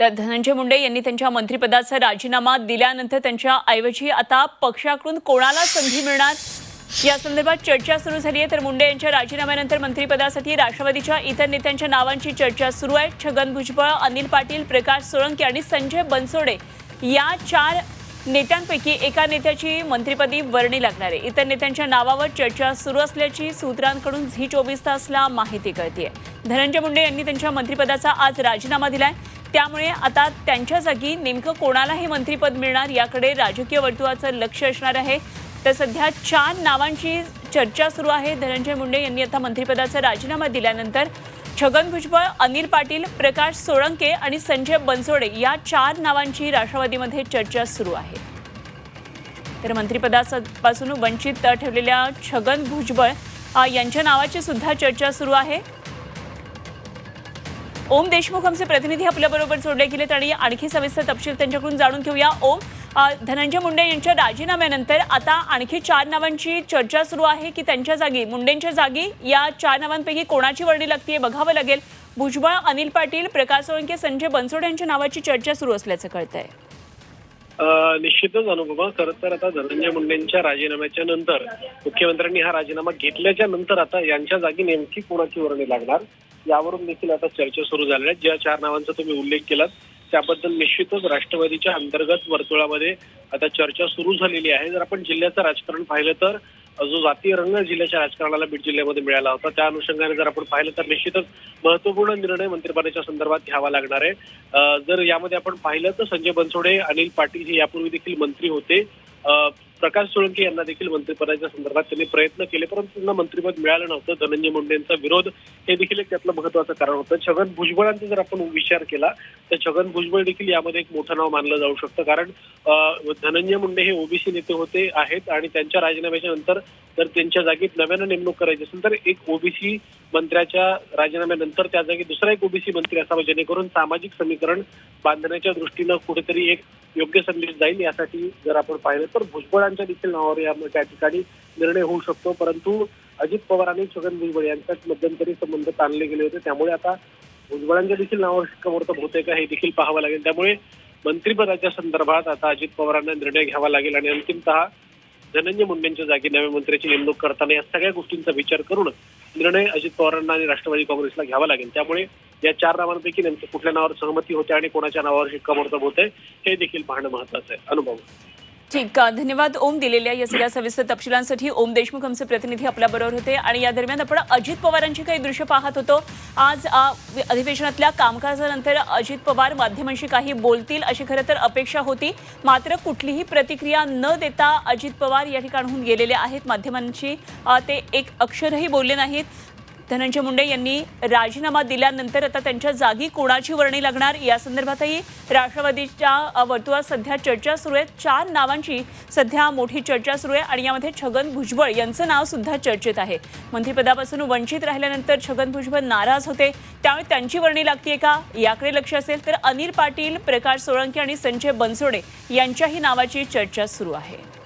तर धनंजय मुंडे यांनी त्यांच्या मंत्रिपदाचा राजीनामा दिल्यानंतर त्यांच्या ऐवजी आता पक्षाकडून कोणाला संधी मिळणार? या संदर्भात चर्चा सुरू झाली आहे. तर मुंडे यांच्या राजीनाम्यानंतर मंत्रिपदासाठी राष्ट्रवादीच्या इतर नेत्यांच्या नावांची चर्चा सुरू आहे. छगन भुजबळ अनिल पाटील प्रकाश सोळंकी आणि संजय बनसोडे या चार नेत्यांपैकी एका नेत्याची मंत्रिपदी वर्णी लागणार आहे. इतर नेत्यांच्या नावावर चर्चा सुरू असल्याची सूत्रांकडून झी चोवीस तासला माहिती कळते धनंजय मुंडे यांनी त्यांच्या मंत्रिपदाचा आज राजीनामा दिलाय. त्यामुळे आता त्यांच्या जागी नेमकं कोणाला हे मंत्रिपद मिळणार याकडे राजकीय वर्तुळाचं लक्ष असणार आहे. तर सध्या चार नावांची चर्चा सुरू आहे. धनंजय मुंडे यांनी आता मंत्रिपदाचा राजीनामा दिल्यानंतर छगन भुजबळ अनिल पाटील प्रकाश सोळंके आणि संजय बनसोडे या चार नावांची राष्ट्रवादीमध्ये चर्चा सुरू आहे. तर मंत्रिपदापासून वंचित ठेवलेल्या छगन भुजबळ यांच्या नावाची सुद्धा चर्चा सुरू आहे. ओम देशमुख आमचे प्रतिनिधी आपल्याबरोबर जोडले गेलेत आणि आणखी सविस्तर तपशील त्यांच्याकडून जाणून घेऊया. ओम धनंजय मुंडे यांच्या राजीनाम्यानंतर आता आणखी चार नावांची चर्चा सुरू आहे की त्यांच्या जागी मुंडेंच्या जागी या चार नावांपैकी कोणाची वर्णी लागते बघावं लागेल. भुजबळ अनिल पाटील प्रकाश सोळंके संजय बनसोड यांच्या नावाची चर्चा सुरू असल्याचं कळतंय. निश्चितच अनुभव. खरं तर आता धनंजय मुंडेंच्या राजीनाम्याच्या नंतर मुख्यमंत्र्यांनी हा राजीनामा घेतल्याच्या नंतर आता यांच्या जागी नेमकी कोणाची वर्णी लागणार? यावरून देखील आता चर्चा सुरू झाल्या आहेत ज्या चार नावांचा तुम्ही उल्लेख केलात त्याबद्दल निश्चितच राष्ट्रवादीच्या अंतर्गत वर्तुळामध्ये आता चर्चा सुरू झालेली आहे. जर आपण जिल्ह्याचं राजकारण पाहिलं तर जो जातीय रंग जिल्ह्याच्या राजकारणाला बीड जिल्ह्यामध्ये मिळाला होता त्या अनुषंगाने जर आपण पाहिलं तर निश्चितच महत्त्वपूर्ण निर्णय मंत्रिपदाच्या संदर्भात घ्यावा लागणार आहे. जर यामध्ये आपण पाहिलं तर संजय बनसोडे अनिल पाटील हे यापूर्वी देखील मंत्री होते. प्रकाश सोळंके यांना देखील मंत्रिपदाच्या संदर्भात त्यांनी प्रयत्न केले परंतु त्यांना मंत्रिपद मिळालं नव्हतं. धनंजय मुंडेंचा विरोध हे देखील एक त्यातलं महत्वाचं कारण होतं. छगन भुजबळांचा जर आपण विचार केला तर छगन भुजबळ देखील यामध्ये एक मोठं नाव मानलं जाऊ शकतं. कारण धनंजय मुंडे हे ओबीसी नेते होते आहेत आणि त्यांच्या राजीनाम्याच्या नंतर जर त्यांच्या जागी नव्यानं नेमणूक करायची असेल तर एक ओबीसी मंत्र्याच्या राजीनाम्यानंतर त्या जागी दुसरा एक ओबीसी मंत्री असावा जेणेकरून सामाजिक समीकरण बांधण्याच्या दृष्टीनं कुठेतरी एक योग्य संदेश जाईल यासाठी जर आपण पाहिलं तर भुजबळ पवारांच्या देखील नावावर या त्या ठिकाणी निर्णय होऊ शकतो. परंतु अजित पवार आणि छगन भुजबळ यांच्यात मध्यंतरी संबंध ताणले गेले होते. त्यामुळे आता भुजबळांच्या देखील नावावर शिक्कामोर्तब होते का हे देखील पाहावं लागेल. त्यामुळे मंत्रिपदाच्या संदर्भात आता अजित पवारांना निर्णय घ्यावा लागेल आणि अंतिमतः धनंजय मुंडेंच्या जागी नव्या मंत्र्याची नेमणूक करताना या सगळ्या गोष्टींचा विचार करून निर्णय अजित पवारांना आणि राष्ट्रवादी काँग्रेसला घ्यावा लागेल. त्यामुळे या चार नावांपैकी नेमकं कुठल्या नावावर सहमती होते आणि कोणाच्या नावावर शिक्कामोर्तब होते हे देखील पाहणं महत्वाचं आहे. अनुभव. ठीक आहे. धन्यवाद ओम दिलेल्या या सगळ्या सविस्तर तपशिलांसाठी. ओम देशमुख आमचे प्रतिनिधी आपल्याबरोबर होते आणि या दरम्यान आपण अजित पवारांची काही दृश्य पाहत होतो. आज अधिवेशनातल्या कामकाजानंतर अजित पवार माध्यमांशी काही बोलतील अशी खरं तर अपेक्षा होती. मात्र कुठलीही प्रतिक्रिया न देता अजित पवार या ठिकाणहून गेलेले आहेत. माध्यमांशी ते एक अक्षरही बोलले नाहीत. धनंजय मुंडे यांनी राजीनामा दिल्यानंतर आता त्यांच्या जागी कोणाची वर्णी लागणार? या संदर्भातही राष्ट्रवादीच्या वर्तुळात सध्या चर्चा सुरू आहे चार नावांची सध्या मोठी चर्चा सुरू आहे आणि यामध्ये छगन भुजबळ यांचं नाव सुद्धा चर्चेत आहे. मंत्रिपदापासून वंचित राहिल्यानंतर छगन भुजबळ नाराज होते. त्यामुळे त्यांची वर्णी लागतीये का? याकडे लक्ष असेल तर अनिल पाटील प्रकाश सोळंकी आणि संजय बनसोडे यांच्याही नावाची चर्चा सुरू आहे.